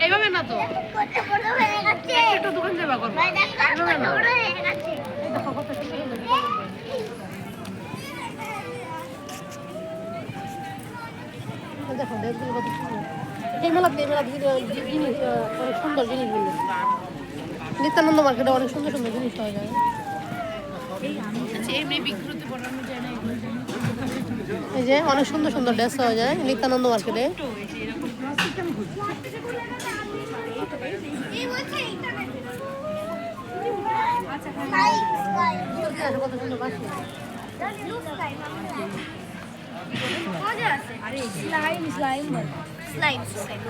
এইভাবে না তো হয়ে দোকান দেখো হয়ে এই মেলাতে অনেক সুন্দর নিত্যানন্দ মার্কেটে অনেক সুন্দর সুন্দর জিনিস পাওয়া যায় আচ্ছা এমনি বিক্রিতে এই যে অনেক সুন্দর সুন্দর ড্রেস পাওয়া যায় নিত্যানন্দ মার্কেটে। স্কাই কত সুন্দর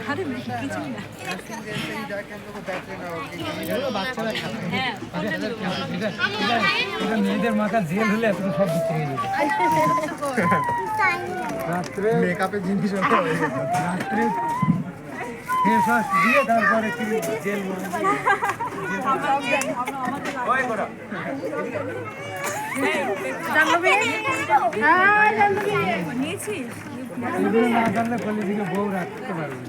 আরে কিছু না। মেয়েদের মাথা জেল হলে এখন সব বিক্রি হয়ে যাবে। রাত্রে মেকআপের জিনিস রাত্রে ফেস ওয়াশ দিয়ে তারপরে কি জেল এগুলো না জানলে দিকে বউ রাখতে পারবে না।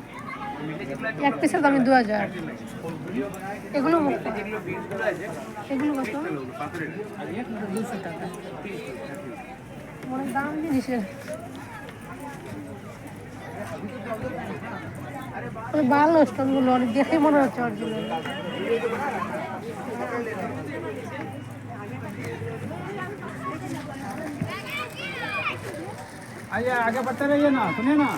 এক পিসের দামে দু হাজার এগুলো মুক্তার এগুলো কত দুশো টাকা অনেক দাম জিনিসের ওই ভালো স্টোনগুলো অনেক দেখে মনে হচ্ছে অরিজিনাল आइए आगे बढ़ते रहिए ना सुनिए ना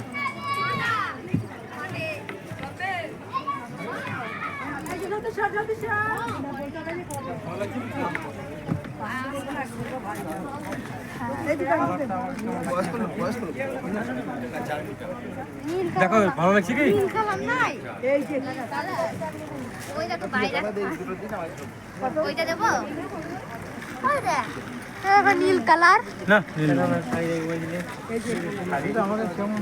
দেখো ভালো লাগছে কি? ওইটা দেবো নীল কালার না শাড়িটা আমাদের কেমন?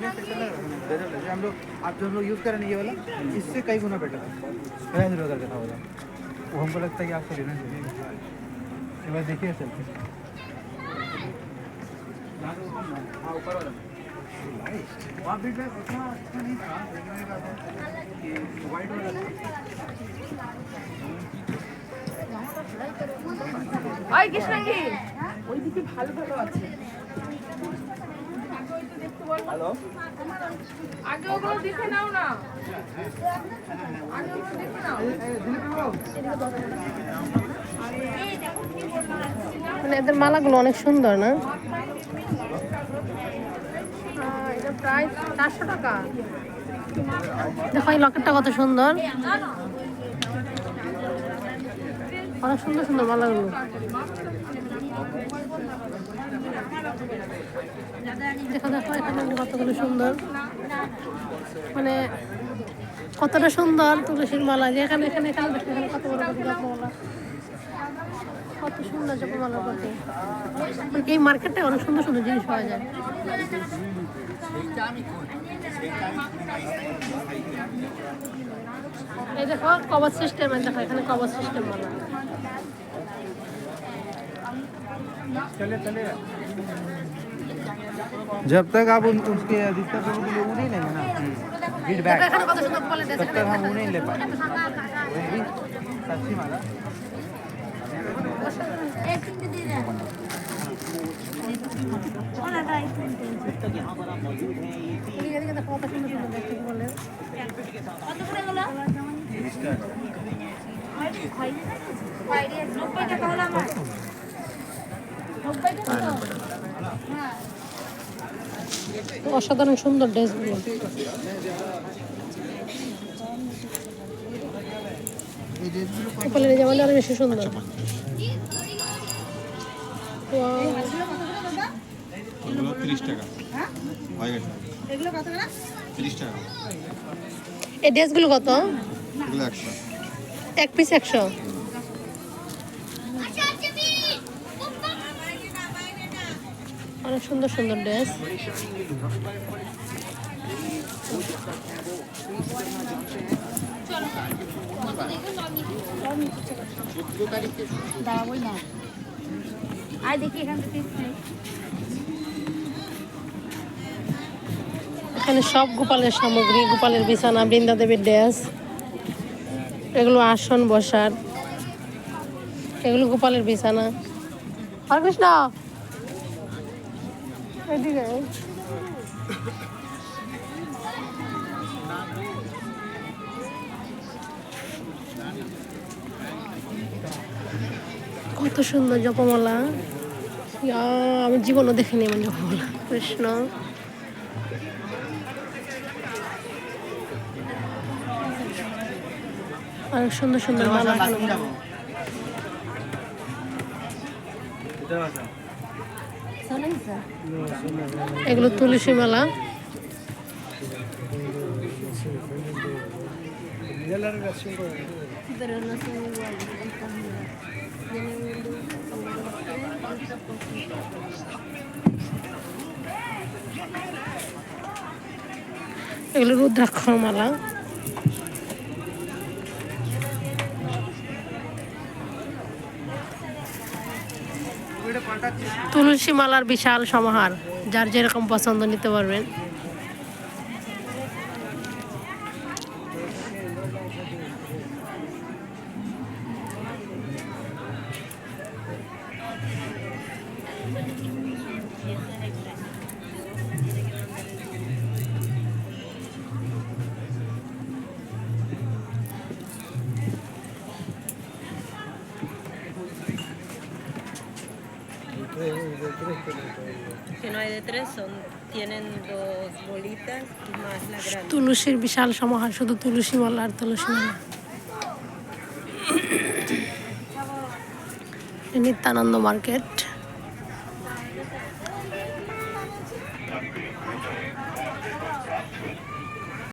जैसे हम लोग आप जो हम लोग यूज़ कर रहे हैं ये वाला इससे कई गुना बेटर है रेंज रोवर का था बोला वो हमको लगता है कि आपको लेना चाहिए एक बार देखिए चल के वहाँ भी मैं उतना अच्छा नहीं था लेकिन मैंने कहा था कि वाइट वाला ওই কৃষ্ণাঙ্গি ওইদিকে ভালো ভালো আছে হ্যালো আগে ওগুলো দেখে নাও না। আগে ওগুলো দেখে নাও। মানে এদের মালাগুলো অনেক সুন্দর না? এটা প্রায় চারশো টাকা। দেখো এই লকেটটা কত সুন্দর। অনেক সুন্দর সুন্দর মালাগুলো। কতগুলো সুন্দর। মানে কতটা সুন্দর তুলসীর মালা যে এখানে এখানে এখানে এখানে কত বড় জপমালা কত সুন্দর জপমালা কত এই মার্কেটে অনেক সুন্দর সুন্দর জিনিস পাওয়া যায়। এই দেখো কভার সিস্টেম দেখো, এখানে কভার সিস্টেম মালা जब तक आप उन, उसके अधिकतर लोगों के लिए वो नहीं लेंगे ना फीडबैक तब तक हम वो नहीं ले पाए सच्ची माला। অসাধারণ সুন্দর ড্রেসগুলো জামাটা আরও বেশি সুন্দর। হয়ে? এই ড্রেসগুলো কত? এক পিস একশো। অনেক সুন্দর সুন্দর ড্রেস। এখান সব গোপালের সামগ্রী, গোপালের বিছানা বৃন্দা দেবীর ড্রেস। এগুলো আসন বসার। এগুলো গোপালের বিছানা। আর কৃষ্ণ! কত সুন্দর জপমালা। আমি জীবনও দেখিনি এমন জপমালা। কৃষ্ণ। অনেক সুন্দর সুন্দর মালা। এগুলো তুলসী মালা। এগুলো রুদ্রাক্ষ মালা। তুলসী মালার বিশাল সমাহার যার যেরকম পছন্দ নিতে পারবেন। তুলসীর বিশাল সমাহার শুধু তুলসী মালা আর তুলসী মালা। নিত্যানন্দ মার্কেট।